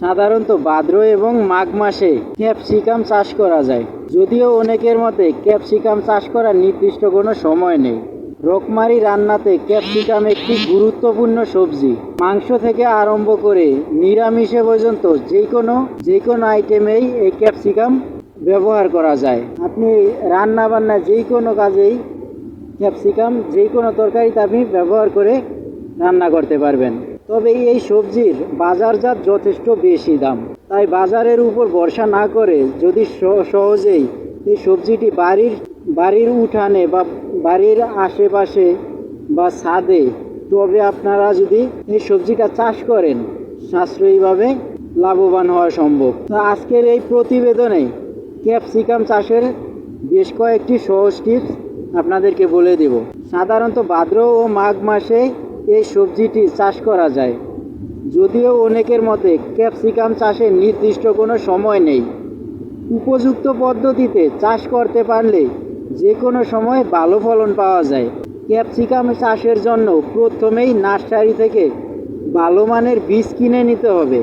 সাধারণত ভাদ্র এবং মাঘ মাসে ক্যাপসিকাম চাষ করা যায়। যদিও অনেকের মতে ক্যাপসিকাম চাষ করার নির্দিষ্ট কোনো সময় নেই। রকমারি রান্নাতে ক্যাপসিকাম একটি গুরুত্বপূর্ণ সবজি। মাংস থেকে আরম্ভ করে নিরামিষে পর্যন্ত যে কোনো যে কোনো আইটেমেই এই ক্যাপসিকাম ব্যবহার করা যায়। আপনি রান্না বান্না যে কোনো কাজেই ক্যাপসিকাম, যে কোনো তরকারিতে আপনি ব্যবহার করে রান্না করতে পারবেন। তবে এই সবজির বাজারজাত যথেষ্ট বেশি দাম। তাই বাজারের উপর ভরসা না করে যদি সহজেই এই সবজিটি বাড়ির বাড়ির উঠানে বা বাড়ির আশেপাশে বা ছাদে, তবে আপনারা যদি এই সবজিটা চাষ করেন, সাশ্রয়ীভাবে লাভবান হওয়া সম্ভব। আজকের এই প্রতিবেদনে ক্যাপসিকাম চাষের বেশ কয়েকটি সহজ টিপস আপনাদেরকে বলে দেব। সাধারণত ভাদ্র ও মাঘ মাসে এই সবজিটি চাষ করা যায়। যদিও অনেকের মতে ক্যাপসিকাম চাষের নির্দিষ্ট কোনো সময় নেই। উপযুক্ত পদ্ধতিতে চাষ করতে পারলে যে কোনো সময় ভালো ফলন পাওয়া যায়। ক্যাপসিকাম চাষের জন্য প্রথমেই নার্সারি থেকে ভালো মানের বীজ কিনে নিতে হবে।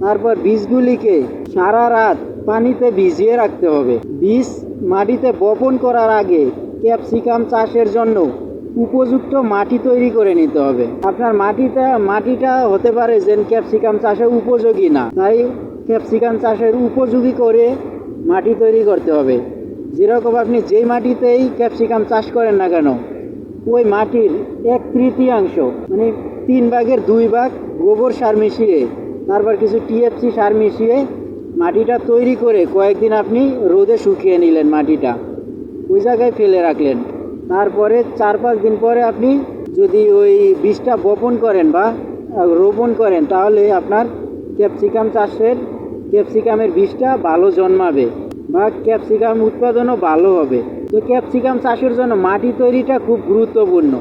তারপর বীজগুলিকে সারা রাত পানিতে ভিজিয়ে রাখতে হবে। বীজ মাটিতে বপন করার আগে ক্যাপসিকাম চাষের জন্য উপযুক্ত মাটি তৈরি করে নিতে হবে। আপনার মাটিটা মাটিটা হতে পারে যে ক্যাপসিকাম চাষে উপযোগী না। তাই ক্যাপসিকাম চাষের উপযোগী করে মাটি তৈরি করতে হবে। যেরকম আপনি যেই মাটিতেই ক্যাপসিকাম চাষ করেন না কেন, ওই মাটির এক তৃতীয়াংশ মানে তিন ভাগের দুই ভাগ গোবর সার মিশিয়ে, তারপর কিছু টিএফসি সার মিশিয়ে মাটিটা তৈরি করে কয়েকদিন আপনি রোদে শুকিয়ে নিলেন মাটিটা। ওই জায়গায় ফেলে রাখলেন। তারপরে চার পাঁচ দিন পরে আপনি যদি ওই বীজটা বপন করেন বা রোপণ করেন, তাহলে আপনার ক্যাপসিকাম চাষের, ক্যাপসিকামের বীজটা ভালো জন্মাবে বা ক্যাপসিকাম উৎপাদনও ভালো হবে। তো ক্যাপসিকাম চাষের জন্য মাটি তৈরিটা খুব গুরুত্বপূর্ণ।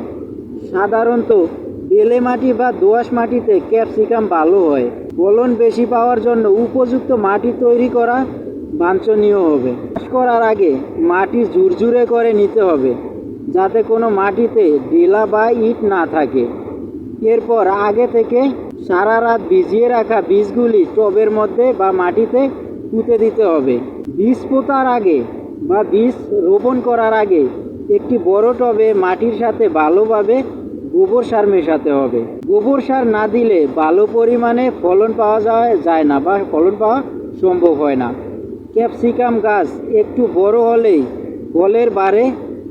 সাধারণত বেলে মাটি বা দোআঁশ মাটিতে ক্যাপসিকাম ভালো হয়। ফলন বেশি পাওয়ার জন্য উপযুক্ত মাটি তৈরি করা বাঞ্ছনীয় হবে। চাষ করার আগে মাটি ঝুরঝুরে করে নিতে হবে। যাতে কোনো মাটিতে ডেলা বা ইট না থাকে। এরপর আগে থেকে সারা রাত ভিজিয়ে রাখা বীজগুলি টবের মধ্যে বা মাটিতে পুঁতে দিতে হবে। বীজ পোতার আগে বা বীজ রোপণ করার আগে একটি বড় টবে মাটির সাথে ভালোভাবে গোবর সার মেশাতে হবে। গোবর সার না দিলে ভালো পরিমাণে ফলন পাওয়া যায় যায় না বা ফলন পাওয়া সম্ভব হয় না। ক্যাপসিকাম গাছ একটু বড় হলেই ফলের বারে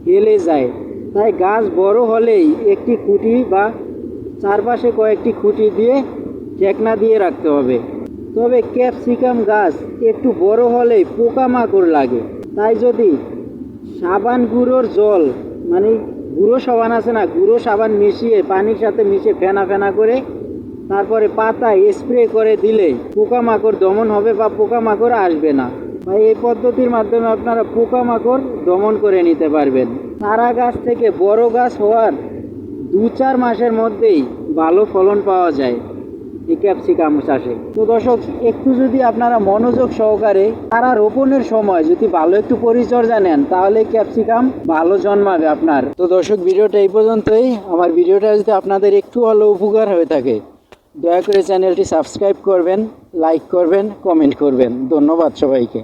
হেলে যায়। তাই গাছ বড় হলেই একটি খুঁটি বা চারপাশে কয়েকটি খুঁটি দিয়ে ঠেকনা দিয়ে রাখতে হবে। তবে ক্যাপসিকাম গাছ একটু বড় হলেই পোকামাকড় লাগে। তাই যদি সাবান গুঁড়োর জল মানে গুঁড়ো সাবান আছে না, গুঁড়ো সাবান মিশিয়ে পানির সাথে মিশিয়ে ফেনা ফেনা করে তারপরে পাতায় স্প্রে করে দিলে পোকামাকড় দমন হবে বা পোকামাকড় আসবে না। বা এই পদ্ধতির মাধ্যমে আপনারা পোকামাকড় দমন করে নিতে পারবেন। চারা গাছ থেকে বড় গাছ হওয়ার দু চার মাসের মধ্যেই ভালো ফলন পাওয়া যায় এই ক্যাপসিকাম চাষে। তো দর্শক, একটু যদি আপনারা মনোযোগ সহকারে তারা রোপণের সময় যদি ভালো একটু পরিচর্যা নেন, তাহলে ক্যাপসিকাম ভালো জন্মাবে আপনার। তো দর্শক, ভিডিওটা এই পর্যন্তই। আমার ভিডিওটা যদি আপনাদের একটু হলেও উপকার হয়ে থাকে, দয়া করে চ্যানেলটি সাবস্ক্রাইব করবেন, লাইক করবেন, কমেন্ট করবেন। ধন্যবাদ সবাইকে।